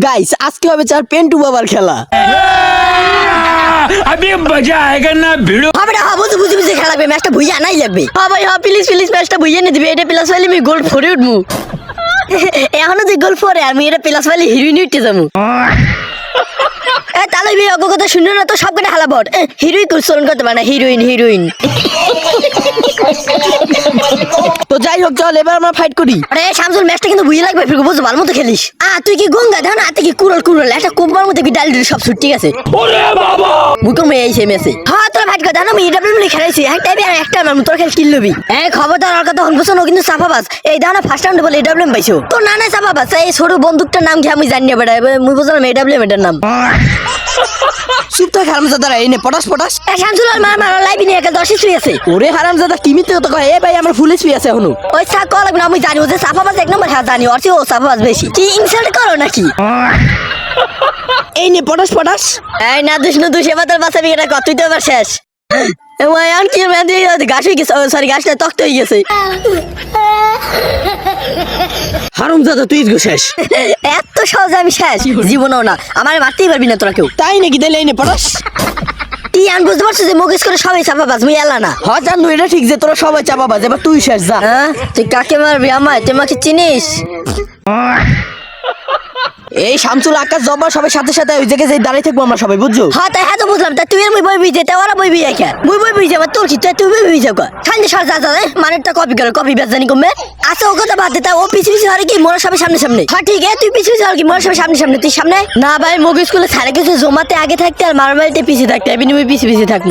Guys আজকে হবে চার পেন্টু বাবার খেলা। আমি মজা আয়েগা না ভিড়ো। হবে না বুঝে বুঝে বুঝে খেলাবে ম্যাচটা ভুইয়া নাই লাগবে। হ্যাঁ ভাই হ্যাঁ প্লিজ প্লিজ ম্যাচটা ভুইয়া নিয়ে দিবে এটা প্লাস হলে আমি গোল ফরে উঠবো এখনও যে গোল ফোরে আমি এটা প্লাস হলে হিরোইন উঠতে যাব। তাহলে ভাই অগ্র কথা শুনে না তো সবকটা হালাবট। হিরোই চলন করতে পারে না হিরোইন হিরোইন হোক চল এবার আমরা ফাইট করি। আরে শামসুল ম্যাচটা কিন্তু ভুইয়া লাগবে বুঝো ভালো মতো খেলিস। আ তুই কি গঙ্গা? দেখ না তুই কি কুরল কুরল একটা কোম্পার মধ্যে ডাল দিল সব ছুট ঠিক আছে? মুখো মেয়ে এই মেসে হ্যাঁ তোরা ফাইট কর জানো আমি ইডব্লিউ খেলাইছি একটা আর একটা তোর খেল কিল লবি। এই খবরদার আর কথা হনবছন ও কিন্তু সাফাবাস এই দাও না ফার্স্ট রাউন্ডে বলে ইডব্লিউ পাইছো। তো না না সাফাবাস এই সরু বন্দুকটার নাম কি আমি জানি না বেটা মুই বুঝলাম ইডব্লিউ এটার নাম। চুপ থাক হারামজাদারা এই নে পটাস পটাস এ শামসুল আর মার মার নিয়ে একটা দশে শুয়ে আছে। ওরে হারামজাদা কি মিথ্যে কথা কয়? এ ভাই আমার ফুলে শুই আছে এখনও। ওই সাক কল লাগবে না আমি জানি ও যে সাফাবাস এক নম্বর হ্যাঁ জানি ওর চেয়ে ও সাফাবাস বেশি। কি ইনসাল্ট করো নাকি? এই নে পটাস পটাস এই না দুষ নু দুষ এবার তোর বাঁচাবি এটা কত তুই তো এবার শেষ। গাছ? গেছে। সরি গাছটা তক্ত হয়ে গেছে। তুই গো শেষ। এত সহজে আমি শেষ। জীবনও না। আমার মারতেই পারবি না তোরা কেউ। তাই নাকি? তাইলে এই নে পটাস তুই আন বুঝতে পারছিস যে মগজ করে সবাই চাপা বাজ মুই এলা না। জানো এটা ঠিক যে তোরা সবাই চাপা বাজে এবার তুই শেষ যা। হ্যাঁ? তুই কাকে মারবি আমায়? তুই আমাকে চিনিস? এই শামসুল আকাশ জবা সবাই সাথে সাথে ওই জায়গায় দাঁড়িয়ে থাকব আমরা সবাই, বুঝছ? হ্যাঁ তাই হ্যাঁ তো বুঝলাম। তা তুই মুই বই বিজে তা ওরা বই বিয়ে কে মুই বই বিজে আমার তোর কি তুই তুই বই বিজে কর খালি সর যা যা মানেরটা কপি করে, কপি বেচ জানি কমবে। আচ্ছা ও কথা বাদ দে, তা ও পিছু পিছু হরে কি, মোর সবাই সামনে সামনে? হ্যাঁ ঠিক আছে তুই পিছু পিছু হরে কি, মোর সবাই সামনে সামনে, তুই সামনে? না ভাই মগজ স্কুলে সারা কিছু জমাতে আগে থাকতে আর মার বাড়িতে পিছিয়ে থাকতে, আমি মুই পিছিয়ে পিছিয়ে থাকব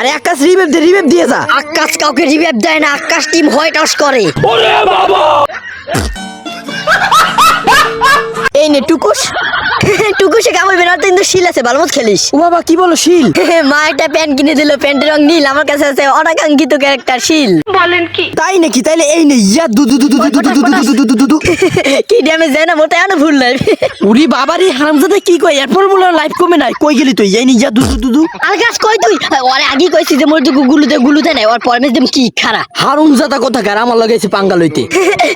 আরে আকাশ রিভাইভ দে রিভাইভ দিয়ে যা। আকাশ কাউকে রিভাইভ দেয় না আকাশ টিম হোয়াইট হাউস করে। এই নে টুকুস। টুকু সে কামড় বেরোতে কিন্তু শিল আছে ভালো মত খেলিস ও বাবা কি বলো শিল মা একটা প্যান্ট কিনে দিল প্যান্টের রং নীল আমার কাছে আছে অনাকাঙ্ক্ষিত ক্যারেক্টার শিল তাই নাকি তাইলে এই নে ইয়া দু দু দু দু দু দু দু দু দু দু দু দু দু কি ড্যামেজ দেয় না মোটা এখনও ভুল নাই উরি বাবারি হারামজাদা কি কই এরপর বলে লাইফ কমে নাই কই গেলি তুই এই নি ইয়া দু দু দু দু আলগাস কই তুই ওরে আগে কইছি যে মোর গুলুতে গুলুতে নাই ওর পরমেশ দেম কি খারা হারামজাদা কথা কার আমার লাগাইছে পাঙ্গা লইতে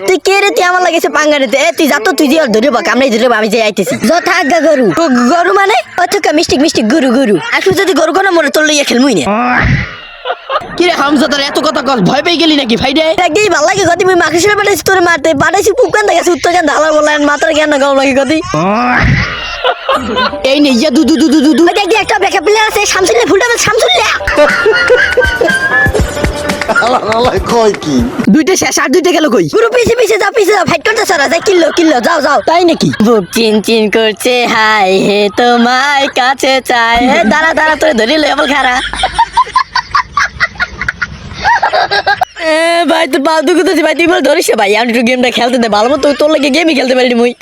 তুই কে রে তুই আমার লাগেছে পাঙ্গা রে এ তুই যা তো তুই দিয়ে ধরে বাক ধরে আমি যে আইতেছি যথা আজ্ঞা গরু। গরু মানে? অথকা মিষ্টি মিষ্টি গরু গরু। আসু যদি গরু কোনা মরে তোর লইয়া খেল মুই নে কি রে এত কথা কস ভয় পেয়ে গেলি নাকি ভাই রে দেখি ভালো লাগে গতি মুই মাকে শুনে পাঠাইছি তোর মারতে। পাঠাইছি পুক কান দেখেছি উত্তর কান ধালা বললেন মাথার জ্ঞান না গরম লাগে গতি এই নে ইয়া দু দু দু দু দু একটা বেকা প্লেয়ার আছে শামসুল্লাহ ফুলটা শামসুল্লাহ কয় কি দুইটা শেষ আর দুইটা গেল কই? গুরু পিছে পিছে যাও পিছে যাও ফাইট করতে সারা যাই কিল্লো কিল্লো যাও যাও। তাই নাকি? বুক চিন চিন করছে হাই হে তোমায় কাছে চাই হে দাঁড়া দাঁড়া তোরে ধরে লো এমন খারা। এ, ভাই তোর দুঃখ তো ভাই তুই বল ধরিস ভাই আমি একটু গেমটা খেলতে দে ভালো মতো তোর লাগে গেমই খেলতে পারি মুই।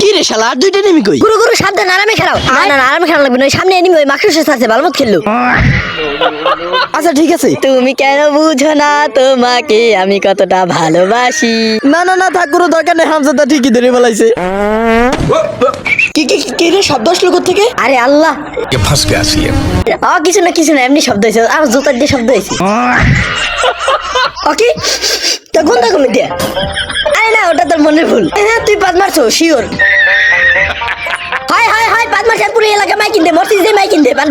কি রে শালা আর দুইটা নেমি কই গুরু গুরু সাবধান আরামে খেলাও না না না, আরামে খেলা লাগবে না ওই সামনে এনিমি ওই মাখের শেষ আছে ভালো মতো খেললো আচ্ছা ঠিক আছে তুমি কেন বুঝো না তোমাকে আমি কতটা ভালোবাসি না না না থাক কোনো দরকার নেই হামজাদা ঠিকই ধরে বলাইছে কি কি কি- কি রে শব্দ আসলো কোথা থেকে আরে আল্লাহ ये फंस गया सीएम আ কিছু না কিছু না এমনি শব্দ হয়েছে আর জুতার দিয়ে শব্দ হয়েছে ওকে তো আরে না, ওটা তোর ভুল। হ্যাঁ তুই পাঁচ মারছো শিওর পাঁচ পুরো এলাকা মরছিস যে পাঁচ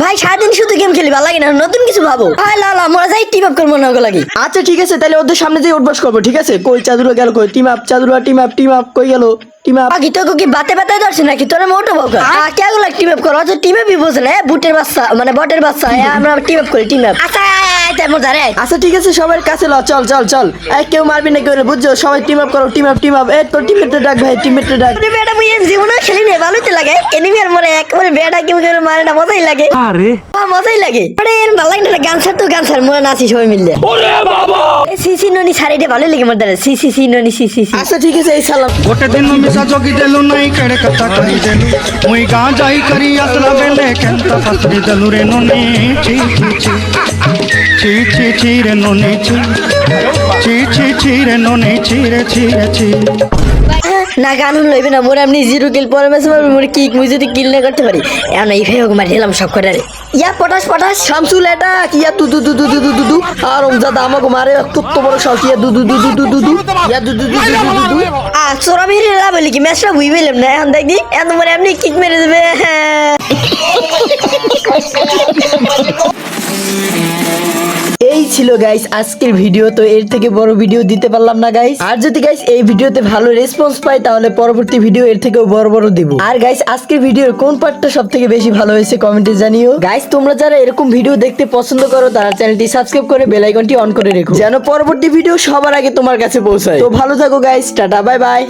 ভাই, সারাদিন শুধু গেম খেলি, ভালো লাগে না, নতুন কিছু ভাবো। হাই লা লা যাই টিপ আপ করব না লাগে। আচ্ছা ঠিক আছে, তাহলে ওদের সামনে দিয়ে উঠবাস করব ঠিক আছে? কই চাদুরা গেল কই? টিম আপ চাদুরা টিম আপ টিম আপ কই গেল? Team up. বাকি কি বাতে বাতে ধরছে নাকি? তোর মোটো বকা। কে গুলো টিম আপ করো। টিম আপই বোঝে না বুটের বাচ্চা মানে বটের বাচ্চা। এ, আমরা টিম আপ করি টিম আপ আচ্ছা আচ্ছা ঠিক আছে সবার কাছে ল চল চল চল। এই কেউ মারবি না কেউ না বুঝছ? সবাই টিম আপ করো টিম আপ টিম আপ এ তোর টিমমেটটা ডাক ভাই টিমমেটটা ডাক। বেটা মুই জীবনে খেলি নে ভালোই তো লাগে। এনিমি আর মরে একবারে বেটা কেউ কেউ মার আমার মজাই লাগে। আরে। মজাই লাগে। আরে এর লাগে না গান ছাড় তো গান ছাড় মনে নাচি সবাই মিললে ওরে বাবা! সি সি ননি শাড়িটা ভালো লাগে মোর দাদা সি সি সি ননি সি সি সি। আচ্ছা ঠিক আছে এই সালাম গোটে দিন মিশা জগি দেলু নাই কেড়ে কথা কই দেলু? মুই গাঁ যাই করি আসলা বেলে কেনতা ফাসরি দেলু রে ননি? ছি ছি ছি। ছি ছি ছি রে ননি ছি। ছি ছি ছি। না গান হলো লইবে না মোর এমনি জিরো কিল পরে মেসে পারবে মোর কিক মুই যদি কিল না করতে পারি এখন এই ভাই মারি দিলাম সব কটারে ইয়া পটাশ পটাশ শামসুল এটা কিয়া তু দু দু দু দু দু দু দু আর রমজাদা আমাকে মারে কত বড় সাহস ইয়া দু দু দু দু দু দু দু ইয়া দু দু দু দু দু দু দু আ চোরা মেরে লাভ হইলে কি ম্যাচটা বুঝি পেলাম না এখন দেখি এখন মোর এমনি কিক মেরে দেবে হ্যাঁ ছিল গাইস আজকের ভিডিও তো এর থেকে বড় ভিডিও দিতে পারলাম না গাইস আর যদি গাইস এই ভিডিওতে ভালো রেসপন্স পাই, তাহলে পরবর্তী ভিডিও এর থেকেও বড় বড় দিব। আর গাইস আজকের ভিডিওর কোন পার্টটা সব থেকে বেশি ভালো হয়েছে কমেন্টে জানিও। গাইস তোমরা যারা এরকম ভিডিও দেখতে পছন্দ করো, তারা চ্যানেলটি সাবস্ক্রাইব করে বেল আইকনটি অন করে রেখো। যেন পরবর্তী ভিডিও সবার আগে তোমার কাছে পৌঁছায়। তো ভালো থাকো গাইস টাটা বাই বাই